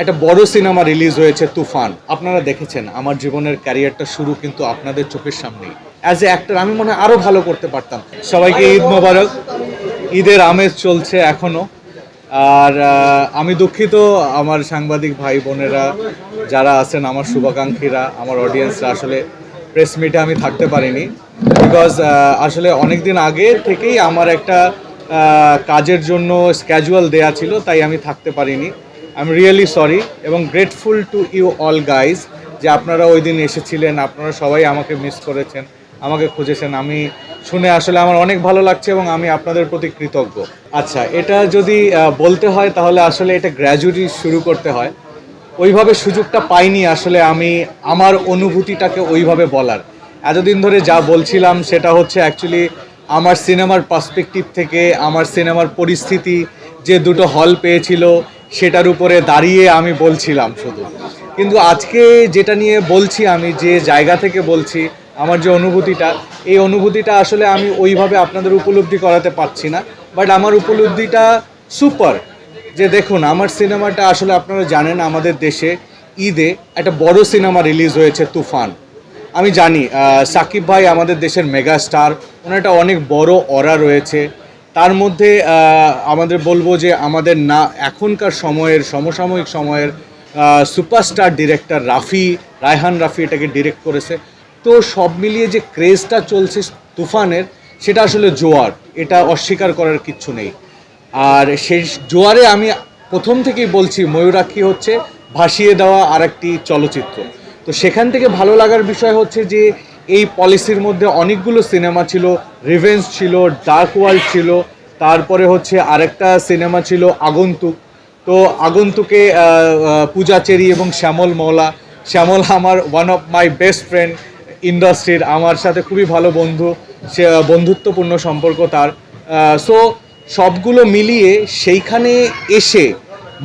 একটা বড় cinema release হয়েছে, তুফান। আপনারা দেখেছেন, আমার জীবনের ক্যারিয়ারটা শুরু কিন্তু আপনাদের চোখের সামনেই। অ্যাজ এ অ্যাক্টর আমি মনে হয় আরও ভালো করতে পারতাম। সবাইকে ঈদ মোবারক। ঈদের আমেজ চলছে এখনও আর আমি দুঃখিত আমার সাংবাদিক ভাই বোনেরা, যারা আছেন, আমার শুভাকাঙ্ক্ষীরা, আমার অডিয়েন্সরা আসলে প্রেস মিটে আমি থাকতে পারিনি। বিকজ আসলে অনেক দিন আগে থেকেই আমার একটা কাজের জন্য স্ক্যাজুয়াল দেয়া ছিল, তাই আমি থাকতে পারিনি। আই এম রিয়েলি সরি এবং grateful to you all guys যে আপনারা ওই দিন এসেছিলেন, আপনারা সবাই আমাকে মিস করেছেন, আমাকে খুঁজেছেন। আমি শুনে আসলে আমার অনেক ভালো লাগছে এবং আমি আপনাদের প্রতি কৃতজ্ঞ। আচ্ছা এটা যদি বলতে হয় তাহলে আসলে এটা গ্র্যাজুয়েটি শুরু করতে হয়। ওইভাবে সুযোগটা পাইনি আসলে আমি আমার অনুভূতিটাকে ওইভাবে বলার। এতদিন ধরে যা বলছিলাম সেটা হচ্ছে অ্যাকচুয়ালি আমার সিনেমার পার্সপেক্টিভ থেকে, আমার সিনেমার পরিস্থিতি, যে দুটো হল পেয়েছিল সেটার উপরে দাঁড়িয়ে আমি বলছিলাম শুধু। কিন্তু আজকে যেটা নিয়ে বলছি আমি, যে জায়গা থেকে বলছি, আমার যে অনুভূতিটা, এই অনুভূতিটা আসলে আমি ওইভাবে আপনাদের উপলব্ধি করাতে পারছি না। বাট আমার উপলব্ধিটা সুপার। যে দেখুন, আমার সিনেমাটা আসলে আপনারা জানেন, আমাদের দেশে ঈদে একটা বড় সিনেমা রিলিজ হয়েছে, তুফান। আমি জানি সাকিব ভাই আমাদের দেশের মেগা স্টার, ওনার একটা অনেক বড় অরা রয়েছে। তার মধ্যে আমাদের বলব যে আমাদের না, এখনকার সময়ের, সমসাময়িক সময়ের সুপারস্টার ডিরেক্টর রাফি, রায়হান রাফি এটাকে ডিরেক্ট করেছে। তো সব মিলিয়ে যে ক্রেজটা চলছে তুফানের, সেটা আসলে জোয়ার। এটা অস্বীকার করার কিচ্ছু নেই। আর সেই জোয়ারে আমি প্রথম থেকেই বলছি, ময়ূরাক্ষী হচ্ছে ভাসিয়ে দেওয়া আরেকটি চলচ্চিত্র। তো সেখান থেকে ভালো লাগার বিষয় হচ্ছে যে এই পলিসির মধ্যে অনেকগুলো সিনেমা ছিল রিভেঞ্জ ছিল ডার্ক ওয়ার্ল্ড ছিল, তারপরে হচ্ছে আরেকটা সিনেমা ছিল আগন্তুক তো আগন্তুকে পূজা চেরি এবং শ্যামল মৌলা শ্যামল আমার one of my best friend ইন্ডাস্ট্রির আমার সাথে খুবই ভালো বন্ধু, সে বন্ধুত্বপূর্ণ সম্পর্ক তার। সো সবগুলো মিলিয়ে সেইখানে এসে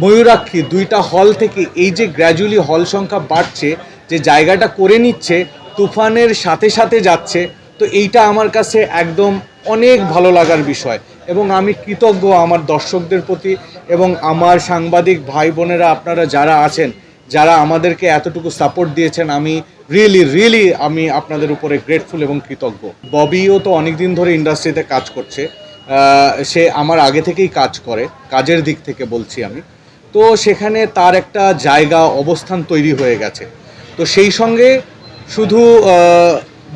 ময়ূরাক্ষী দুইটা হল থেকে এই যে গ্র্যাজুয়ালি হল সংখ্যা বাড়ছে, যে জায়গাটা করে নিচ্ছে তুফানের সাথে সাথে যাচ্ছে। তো এইটা আমার কাছে একদম অনেক ভালো লাগার বিষয় এবং আমি কৃতজ্ঞ আমার দর্শকদের প্রতি এবং আমার সাংবাদিক ভাই বোনেরা, আপনারা যারা আছেন, যারা আমাদেরকে এতটুকু সাপোর্ট দিয়েছেন, আমি রিয়েলি রিয়েলি আমি আপনাদের উপরে গ্রেটফুল এবং কৃতজ্ঞ। ববিও তো অনেক দিন ধরে ইন্ডাস্ট্রিতে কাজ করছে। সে আমার আগে থেকেই কাজ করে, কাজের দিক থেকে বলছি আমি। তো সেখানে তার একটা জায়গা, অবস্থান তৈরি হয়ে গেছে। তো সেই সঙ্গে শুধু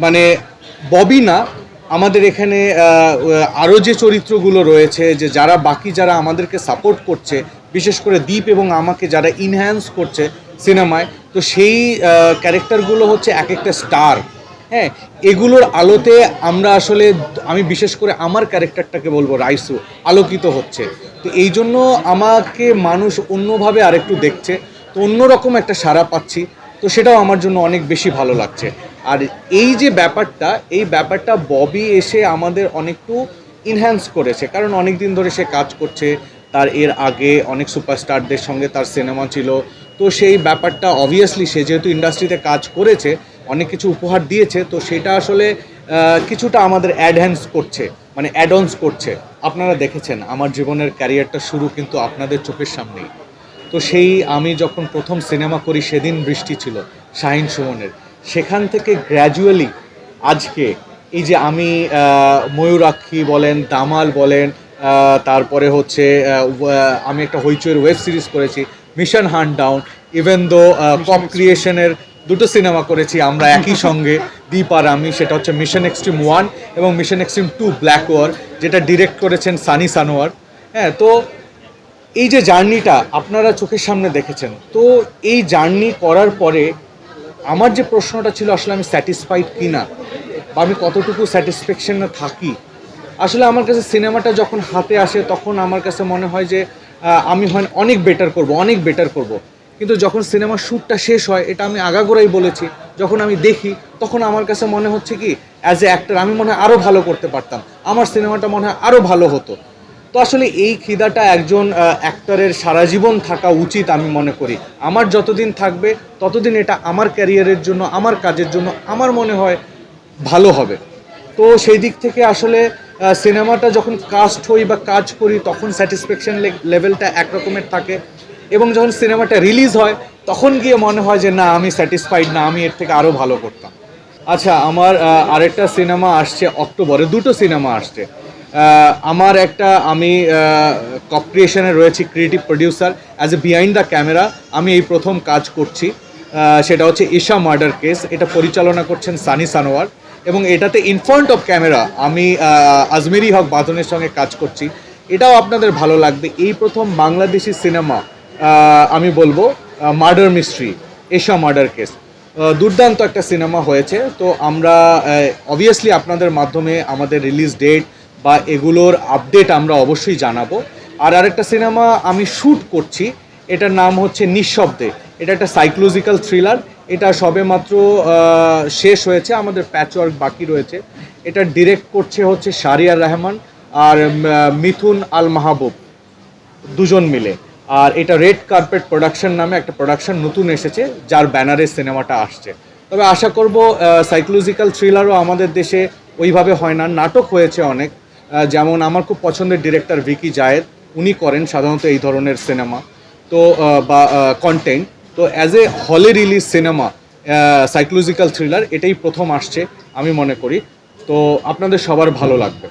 মানে ববি না, আমাদের এখানে আরও যে চরিত্রগুলো রয়েছে, যে যারা বাকি যারা আমাদেরকে সাপোর্ট করছে, বিশেষ করে দীপ এবং আমাকে যারা ইনহ্যান্স করছে সিনেমায় তো সেই ক্যারেক্টারগুলো হচ্ছে এক একটা স্টার হ্যাঁ এগুলোর আলোতে আমরা আসলে, আমি বিশেষ করে আমার ক্যারেক্টারটাকে বলব, রাইসু, আলোকিত হচ্ছে। তো এই জন্য আমাকে মানুষ অন্যভাবে আরেকটু দেখছে, তো অন্যরকম একটা সাড়া পাচ্ছি। তো সেটাও আমার জন্য অনেক বেশি ভালো লাগছে। আর এই যে ব্যাপারটা, এই ব্যাপারটা ববি এসে আমাদের অনেকটু ইনহ্যান্স করেছে। কারণ অনেক দিন ধরে সে কাজ করছে, তার এর আগে অনেক সুপারস্টারদের সঙ্গে তার সিনেমা ছিল। তো সেই ব্যাপারটা অবভিয়াসলি সে যেহেতু ইন্ডাস্ট্রিতে কাজ করেছে, অনেক কিছু উপহার দিয়েছে, তো সেটা আসলে কিছুটা আমাদের অ্যাডহ্যান্স করছে মানে অ্যাডঅনস করছে। আপনারা দেখেছেন, আমার জীবনের ক্যারিয়ারটা শুরু কিন্তু আপনাদের চোখের সামনেই। তো সেই আমি যখন প্রথম সিনেমা করি সেদিন বৃষ্টি ছিল শাহিন সুমনের। সেখান থেকে গ্র্যাজুয়ালি আজকে এই যে আমি ময়ূরাক্ষী বলেন দামাল বলেন তারপরে হচ্ছে আমি একটা হইচইয়ের ওয়েব সিরিজ করেছি mission hunt down even though cop ক্রিয়েশনের দুটো সিনেমা করেছি আমরা একই সঙ্গে দীপ আর আমি সেটা হচ্ছে মিশন এক্সট্রিম ওয়ান এবং mission extreme two black war যেটা ডিরেক্ট করেছেন সানি সানোয়ার। হ্যাঁ তো এই যে জার্নিটা আপনারা চোখের সামনে দেখেছেন, তো এই জার্নি করার পরে আমার যে প্রশ্নটা ছিল, আসলে আমি স্যাটিসফাইড কি না বা আমি কতটুকু স্যাটিসফ্যাকশনে থাকি, আসলে আমার কাছে সিনেমাটা যখন হাতে আসে, তখন আমার কাছে মনে হয় যে আমি হয় অনেক বেটার করব, অনেক বেটার করব। কিন্তু যখন সিনেমার শ্যুটটা শেষ হয়, এটা আমি আগাগোড়াই বলেছি, যখন আমি দেখি, তখন আমার কাছে মনে হচ্ছে কি অ্যাজ এ অ্যাক্টর আমি মনে হয় আরও ভালো করতে পারতাম। আমার সিনেমাটা মনে হয় আরও ভালো হতো। তো আসলে এই খিদাটা একজন অ্যাক্টরের সারা জীবন থাকা উচিত আমি মনে করি। আমার যতদিন থাকবে, ততদিন এটা আমার ক্যারিয়ারের জন্য, আমার কাজের জন্য আমার মনে হয় ভালো হবে। তো সেই দিক থেকে আসলে সিনেমাটা যখন কাস্ট হই বা কাজ করি, তখন স্যাটিসফ্যাকশন লেভেলটা একরকমের থাকে এবং যখন সিনেমাটা রিলিজ হয়, তখন গিয়ে মনে হয় যে, না, আমি স্যাটিসফাইড না, আমি এর থেকে আরও ভালো করতাম। আচ্ছা আমার আরেকটা সিনেমা আসছে অক্টোবরে, দুটো সিনেমা আসছে। আমার একটা আমি ক্রিয়েশনে রয়েছি creative producer as a behind the camera আমি এই প্রথম কাজ করছি সেটা হচ্ছে ঈশা মার্ডার কেস এটা পরিচালনা করছেন সানি সানোয়ার এবং এটাতে ইনফ্রন্ট অফ ক্যামেরা আমি আজমেরি হক বাঁধনের সঙ্গে কাজ করছি। এটাও আপনাদের ভালো লাগবে। এই প্রথম বাংলাদেশি সিনেমা আমি বলব murder mystery Esha murder case দুর্দান্ত একটা সিনেমা হয়েছে। তো আমরা অবভিয়াসলি আপনাদের মাধ্যমে আমাদের রিলিজ ডেট বা এগুলোর আপডেট আমরা অবশ্যই জানাব। আর আরেকটা সিনেমা আমি শ্যুট করছি এটার নাম হচ্ছে নিঃশব্দে। এটা একটা সাইকোলজিক্যাল থ্রিলার এটা সবেমাত্র আহ, শেষ হয়েছে আমাদের প্যাচওয়ার্ক বাকি রয়েছে। এটা ডিরেক্ট করছে হচ্ছে শারিয়ার রহমান আর মিথুন আল মাহবুব দুজন মিলে। আর এটা রেড কার্পেট প্রোডাকশন নামে একটা প্রোডাকশন নতুন এসেছে যার ব্যানারে সিনেমাটা আসছে। তবে আশা করব সাইকোলজিক্যাল থ্রিলারও আমাদের দেশে ওইভাবে হয় না। নাটক হয়েছে অনেক যেমন আমার খুব পছন্দের ডিরেক্টর ভিকি জায়েদ, উনি করেন সাধারণত এই ধরনের সিনেমা তো বা কন্টেন্ট তো অ্যাজ এ হলে রিলিজ সিনেমা সাইকোলজিক্যাল থ্রিলার এটাই প্রথম আসছে, আমি মনে করি। তো আপনাদের সবার ভালো লাগবে।